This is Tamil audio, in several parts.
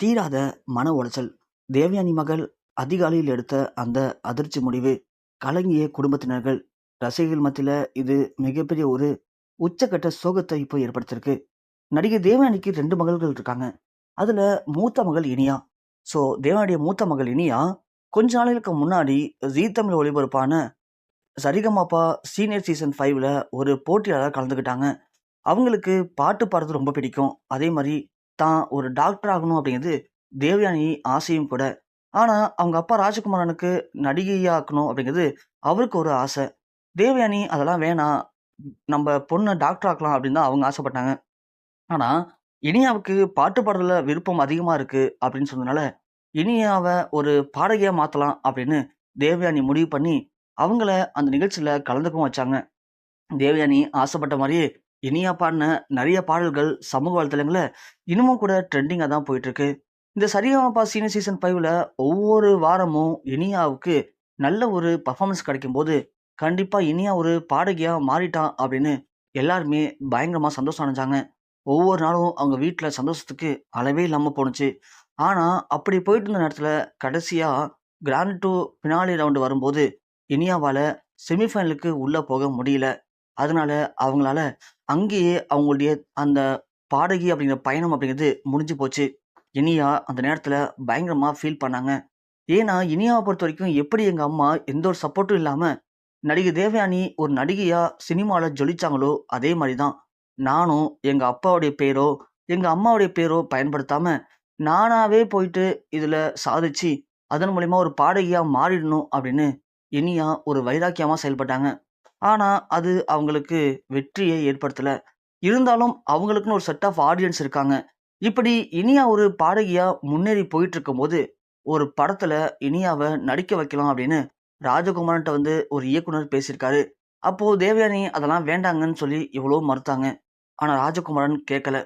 தீராத மன உளைச்சல். தேவயானி மகள் அதிகாலையில் எடுத்த அந்த அதிர்ச்சி முடிவு கலங்கிய குடும்பத்தினர்கள் ரசிகர்கள் மத்தியில் இது மிகப்பெரிய ஒரு உச்சக்கட்ட சோகத்தை இப்போ ஏற்படுத்தியிருக்கு. நடிகை தேவயானிக்கு ரெண்டு மகள்கள் இருக்காங்க. அதில் மூத்த மகள் இனியா. ஸோ தேவனுடைய மூத்த மகள் இனியா கொஞ்ச நாளைக்கு முன்னாடி ஜீ தமிழ் ஒளிபரப்பான சரிகமாப்பா சீனியர் சீசன் ஃபைவ்ல ஒரு போட்டியாளர் கலந்துக்கிட்டாங்க. அவங்களுக்கு பாட்டு பாடுறது ரொம்ப பிடிக்கும். அதே மாதிரி தான் ஒரு டாக்டர் ஆகணும் அப்படிங்கிறது தேவயானி ஆசையும் கூட. ஆனால் அவங்க அப்பா ராஜகுமாரனுக்கு நடிகையாக்கணும் அப்படிங்கிறது அவருக்கு ஒரு ஆசை. தேவயானி அதெல்லாம் வேணாம். நம்ம பொண்ணை டாக்டர் ஆக்கலாம் அப்படின்னு தான் அவங்க ஆசைப்பட்டாங்க. ஆனால் இனியாவுக்கு பாட்டு பாடுறதுல விருப்பம் அதிகமாக இருக்குது அப்படின்னு சொன்னதுனால இனியாவை ஒரு பாடகியாக மாற்றலாம் அப்படின்னு தேவயானி முடிவு பண்ணி அவங்கள அந்த நிகழ்ச்சியில் கலந்துக்கவும் வச்சாங்க. தேவயானி ஆசைப்பட்ட மாதிரியே இனியா பாடின நிறைய பாடல்கள் சமூக வலைத்தளங்களில் இன்னமும் கூட ட்ரெண்டிங்காக தான் போயிட்டுருக்கு. இந்த சரியாமப்பா சீனியர் சீசன் ஃபைவ்ல ஒவ்வொரு வாரமும் இனியாவுக்கு நல்ல ஒரு பர்ஃபார்மன்ஸ் கிடைக்கும்போது கண்டிப்பாக இனியா ஒரு பாடகியாக மாறிட்டான் அப்படின்னு எல்லாருமே பயங்கரமாக சந்தோஷம் அடைஞ்சாங்க. ஒவ்வொரு நாளும் அவங்க வீட்டில் சந்தோஷத்துக்கு அளவே இல்லாமல் போணுச்சு. ஆனால் அப்படி போயிட்டு இருந்த நேரத்தில் கடைசியாக கிராண்ட் டூ பினாலி ரவுண்டு வரும்போது இனியாவால் செமிஃபைனலுக்கு உள்ளே போக முடியல. அதனால அவங்களால அங்கேயே அவங்களுடைய அந்த பாடகி அப்படிங்கிற பயணம் அப்படிங்கிறது முடிஞ்சு போச்சு. இனியா அந்த நேரத்தில் பயங்கரமாக ஃபீல் பண்ணாங்க. ஏன்னா இனியாவை பொறுத்த வரைக்கும் எப்படி எங்கள் அம்மா எந்த ஒரு சப்போர்ட்டும் இல்லாமல் நடிகை தேவயானி ஒரு நடிகையாக சினிமாவில் ஜொலிச்சாங்களோ அதே மாதிரி தான். நானும் எங்கள் அப்பாவுடைய பேரோ எங்கள் அம்மாவுடைய பேரோ பயன்படுத்தாமல் நானாகவே போயிட்டு இதில் சாதிச்சு அதன் மூலிமா ஒரு பாடகியாக மாறிடணும் அப்படின்னு இனியா ஒரு வைராக்கியமாக செயல்பட்டாங்க. ஆனால் அது அவங்களுக்கு வெற்றியை ஏற்படுத்தலை. இருந்தாலும் அவங்களுக்குன்னு ஒரு செட் ஆஃப் ஆடியன்ஸ் இருக்காங்க. இப்படி இனியா ஒரு பாடகியாக முன்னேறி போயிட்டு இருக்கும்போது ஒரு படத்தில் இனியாவை நடிக்க வைக்கலாம் அப்படின்னு ராஜகுமார்கிட்ட வந்து ஒரு இயக்குனர் பேசியிருக்காரு. அப்போது தேவயானி அதெல்லாம் வேண்டாங்கன்னு சொல்லி இவ்வளோ மறுத்தாங்க. ஆனால் ராஜகுமாரன் கேட்கல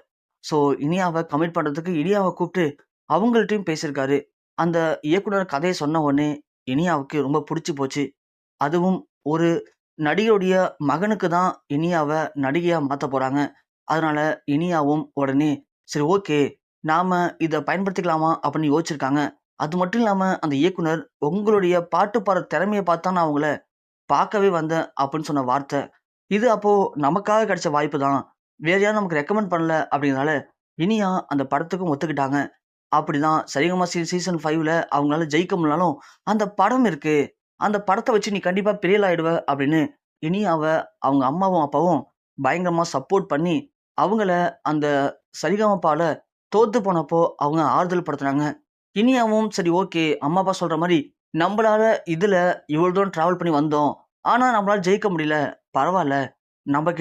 ஸோ இனியாவை கமிட் பண்ணுறதுக்கு இனியாவை கூப்பிட்டு அவங்கள்ட்டையும் பேசியிருக்காரு. அந்த இயக்குனர் கதையை சொன்ன உடனே இனியாவுக்கு ரொம்ப பிடிச்சி போச்சு. அதுவும் ஒரு நடிகருடைய மகனுக்கு தான் இனியாவை நடிகையாக மாற்ற போகிறாங்க அதனால் இனியாவும் உடனே சரி ஓகே நாம் இதை பயன்படுத்திக்கலாமா? அப்படின்னு யோசிச்சிருக்காங்க. அது மட்டும் இல்லாமல் அந்த இயக்குனர் உங்களுடைய பாட்டு பாடுற திறமையை பார்த்தா நான் அவங்கள பார்க்கவே வந்தேன் அப்படின்னு சொன்ன வார்த்தை. இது அப்போது நமக்காக கிடைச்ச வாய்ப்பு தான். வேற யாரும் நமக்கு ரெக்கமெண்ட் பண்ணல அப்படிங்கிறனால இனியா அந்த படத்துக்கும் ஒத்துக்கிட்டாங்க. அப்படிதான் சரிகமா சீ சீசன் ஃபைவ்ல அவங்களால ஜெயிக்க முடியலாலும் அந்த படம் இருக்கு அந்த படத்தை வச்சு நீ கண்டிப்பாக பெரியல் ஆயிடுவ அப்படின்னு இனியாவை அவங்க அம்மாவும் அப்பாவும் பயங்கரமாக சப்போர்ட் பண்ணி அவங்கள அந்த சரிகமப்பால தோத்து போனப்போ அவங்க ஆறுதல் படுத்துனாங்க. இனியாவும் சரி ஓகே அம்மா அப்பா சொல்கிற மாதிரி நம்மளால இதில் இவ்வளோ தூரம் ட்ராவல் பண்ணி வந்தோம். ஆனால் நம்மளால் ஜெயிக்க முடியல. பரவாயில்ல. நம்ம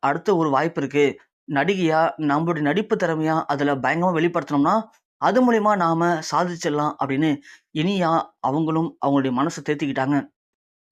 அடுத்த ஒரு வாய்ப்பு இருக்குது நடிகையாக நம்மளுடைய நடிப்பு திறமையாக அதில் பயங்கரமாக வெளிப்படுத்தினோம்னா அது மூலிமா நாம் சாதிச்சிடலாம் அப்படின்னு இனியா அவங்களும் அவங்களுடைய மனசை தேத்திக்கிட்டாங்க.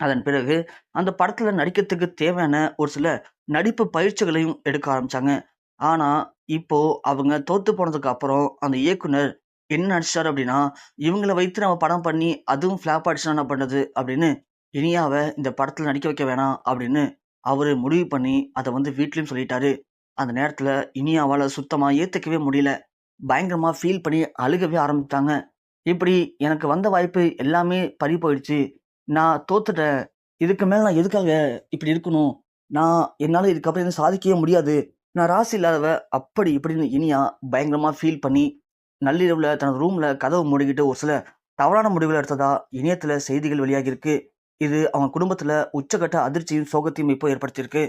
அதன் பிறகு அந்த படத்தில் நடிக்கிறதுக்கு தேவையான ஒரு சில நடிப்பு பயிற்சிகளையும் எடுக்க ஆரம்பித்தாங்க ஆனால் இப்போது அவங்க தோற்று போனதுக்கு அப்புறம் அந்த இயக்குனர் என்ன நடிச்சார் அப்படின்னா இவங்கள வைத்து நம்ம படம் பண்ணி அதுவும் ஃப்ளாப் ஆடிச்சுன்னா என்ன பண்ணுறது அப்படின்னு இனியாவை இந்த படத்தில் நடிக்க வைக்க வேணாம் அப்படின்னு அவர் முடிவு பண்ணி அதை வந்து வீட்லேயும் சொல்லிட்டாரு. அந்த நேரத்தில் இனியாவால் சுத்தமாக ஏற்றுக்கவே முடியல. பயங்கரமாக ஃபீல் பண்ணி அழுகவே ஆரம்பித்தாங்க இப்படி எனக்கு வந்த வாய்ப்பு எல்லாமே பறி போயிடுச்சு. நான் தோத்துட்டேன். இதுக்கு மேலே நான் எதுக்காக இப்படி இருக்கணும்? நான் என்னால் இதுக்கப்புறம் எதுவும் சாதிக்கவே முடியாது. நான் ராசி இல்லாதவ அப்படி இப்படின்னு இனியா பயங்கரமாக ஃபீல் பண்ணி நள்ளிரவில் தனது ரூமில் கதவு மூடிக்கிட்டு ஒரு சில தவறான முடிவுகள் எடுத்ததா இணையத்தில் செய்திகள் வெளியாகியிருக்கு. இது அவங்க குடும்பத்தில் உச்சக்கட்ட அதிர்ச்சியும் சோகத்தையும் இப்போ ஏற்படுத்தியிருக்கு.